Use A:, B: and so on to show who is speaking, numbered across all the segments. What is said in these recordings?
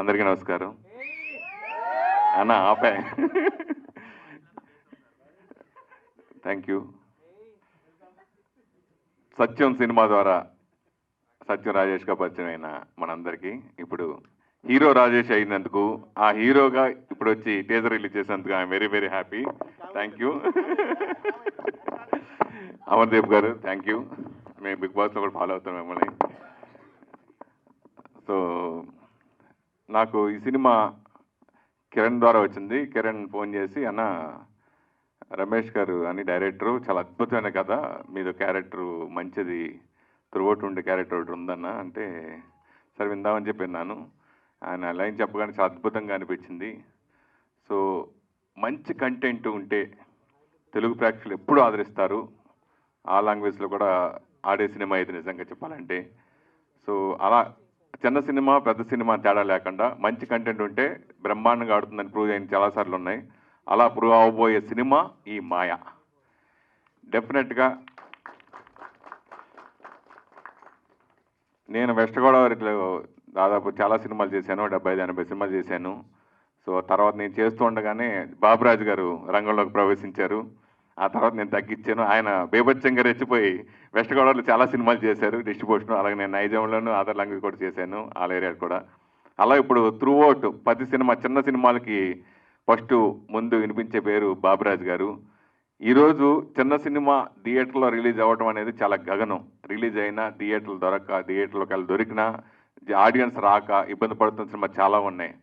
A: అందరికీ నమస్కారం. అన్న ఆపే. థ్యాంక్ యూ సత్యం సినిమా ద్వారా సత్యం రాజేష్గా పరిచయం అయిన మనందరికీ. ఇప్పుడు హీరో రాజేష్ అయినందుకు ఆ హీరోగా ఇప్పుడు వచ్చి టీజర్ రిలీజ్ చేసినందుకు I'm very very happy thank you Amardeep గారు థ్యాంక్ యూ మేము బిగ్ బాస్లో కూడా ఫాలో అవుతాం మిమ్మల్ని. సో నాకు ఈ సినిమా కిరణ్ ద్వారా వచ్చింది. కిరణ్ ఫోన్ చేసి అన్న రమేష్ గారు అని డైరెక్టరు చాలా అద్భుతమైన కథ. మీద క్యారెక్టరు మంచిది. త్రువోటు ఉండే క్యారెక్టర్ ఒకటి ఉందన్న అంటే సరే విందామని చెప్పిన్నాను ఆయన లైన్ చెప్పగానే చాలా అద్భుతంగా అనిపించింది. సో మంచి కంటెంట్ ఉంటే తెలుగు ప్రేక్షకులు ఎప్పుడూ ఆదరిస్తారు. ఆ లాంగ్వేజ్లో కూడా ఆడే సినిమా ఇది నిజంగా చెప్పాలంటే. సో అలా చిన్న సినిమా పెద్ద సినిమా తేడా లేకుండా మంచి కంటెంట్ ఉంటే బ్రహ్మాండంగా ఆడుతుందని ప్రూవ్ అయిన చాలాసార్లు ఉన్నాయి. అలా ప్రూవ్ అవబోయే సినిమా ఈ మాయ. డెఫినెట్గా నేను వెస్ట్ గోదావరిలో దాదాపు చాలా సినిమాలు చేశాను డెబ్బై ఐదు ఎనభై సినిమాలు చేశాను. సో తర్వాత నేను చేస్తూ ఉండగానే బాబురాజు గారు రంగంలోకి ప్రవేశించారు. ఆ తర్వాత నేను తగ్గించాను. ఆయన బేబచ్చంగా రెచ్చిపోయి వెస్ట్ గోదావరిలో చాలా సినిమాలు చేశారు. డిస్ట్రిబ్యూషన్ అలాగే నేను నైజాంలోను అదర్ లాంగ్వేజ్ కూడా చేశాను ఆల్ ఏరియా కూడా. అలా ఇప్పుడు త్రూ అవుట్ ప్రతి సినిమా చిన్న సినిమాలకి ఫస్ట్ ముందు వినిపించే పేరు బాబురాజ్ గారు. ఈరోజు చిన్న సినిమా థియేటర్లో రిలీజ్ అవ్వడం అనేది చాలా గగనం. రిలీజ్ అయినా థియేటర్లు దొరక్క థియేటర్లోకి వెళ్ళి దొరికినా ఆడియన్స్ రాక ఇబ్బంది పడుతున్న సినిమా చాలా ఉన్నాయి.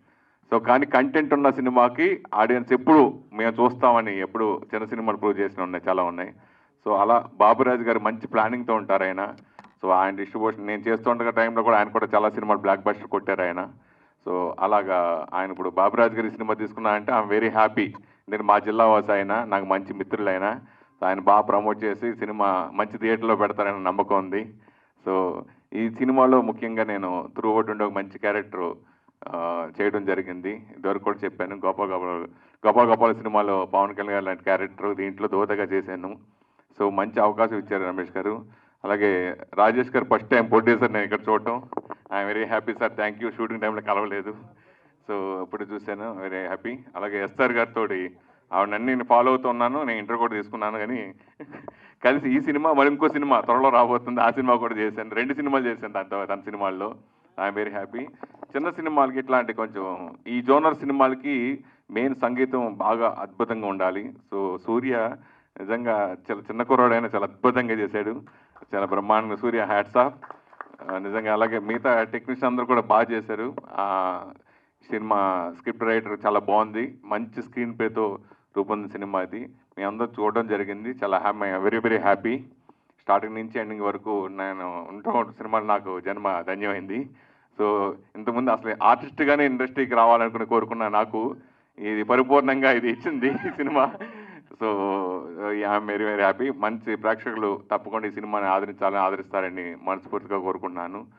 A: సో కానీ కంటెంట్ ఉన్న సినిమాకి ఆడియన్స్ ఎప్పుడు మేము చూస్తామని ఎప్పుడు చిన్న సినిమాలు ప్రూవ్ చేసిన ఉన్నాయి చాలా ఉన్నాయి. సో అలా బాబురాజు గారు మంచి ప్లానింగ్తో ఉంటారు ఆయన. సో ఆయన డిస్ట్రిబ్యూషన్ నేను చేస్తుండగా టైంలో కూడా ఆయన కూడా చాలా సినిమాలు బ్లాక్ బస్టర్ కొట్టారు ఆయన. సో అలాగా ఆయన ఇప్పుడు బాబురాజు గారి సినిమా తీసుకున్నా అంటే ఐఎమ్ వెరీ హ్యాపీ నేను మా జిల్లా వాసి ఆయన నాకు మంచి మిత్రులైనా ఆయన. సో ఆయన బాగా ప్రమోట్ చేసి సినిమా మంచి థియేటర్లో పెడతారని నమ్మకం ఉంది. సో ఈ సినిమాలో ముఖ్యంగా నేను త్రూ ఒకటి ఉండే ఒక మంచి క్యారెక్టర్ చేయడం జరిగింది. ఇదివరకు కూడా చెప్పాను గోపాల్ గోపాల్ గోపాల్ గోపాల్ సినిమాలో పవన్ కళ్యాణ్ లాంటి క్యారెక్టర్ దీంట్లో దోతగా చేశాను. సో మంచి అవకాశం ఇచ్చారు రమేష్ గారు. అలాగే రాజేష్ గారు ఫస్ట్ టైం ప్రొడ్యూసర్ నేను ఇక్కడ చూడటం. I'm very happy sir thank you. Shooting టైంలో కలవలేదు. సో ఇప్పుడు చూశాను వెరీ హ్యాపీ. అలాగే ఎస్ఆర్ గారితో ఆవిడ నన్ను నేను ఫాలో అవుతున్నాను నేను ఇంటర్ కూడా తీసుకున్నాను కానీ కలిసి ఈ సినిమా మరి ఇంకో సినిమా త్వరలో రాబోతుంది. ఆ సినిమా కూడా చేశాను. రెండు సినిమాలు చేశాను దాంతో తన సినిమాల్లో. I'm very happy. చిన్న సినిమాలకి ఇట్లాంటి కొంచెం ఈ జోనర్ సినిమాలకి మెయిన్ సంగీతం బాగా అద్భుతంగా ఉండాలి. సో సూర్య నిజంగా చాలా చిన్న కుర్రాడైనా చాలా అద్భుతంగా చేశాడు. చాలా బ్రహ్మాండంగా సూర్య హ్యాట్స్ ఆఫ్. నిజంగా అలాగే మిగతా టెక్నీషియన్ అందరూ కూడా బాగా చేశారు. ఆ సినిమా స్క్రిప్ట్ రైటర్ చాలా బాగుంది. మంచి స్క్రీన్ పేతో రూపొందిన సినిమా ఇది. మీ అందరూ చూడడం జరిగింది. చాలా happy very very happy. Starting నుంచి ఎండింగ్ వరకు నేను ఉండటం సినిమాలు నాకు జన్మ ధన్యమైంది. సో ఇంతకుముందు అసలు ఆర్టిస్ట్గానే ఇండస్ట్రీకి రావాలనుకుని కోరుకున్న నాకు ఇది పరిపూర్ణంగా ఇది ఇచ్చింది cinema. So I'm very very happy మంచి ప్రేక్షకులు తప్పకుండా ఈ సినిమాని ఆదరించాలని ఆదరిస్తారని మనస్ఫూర్తిగా కోరుకుంటున్నాను.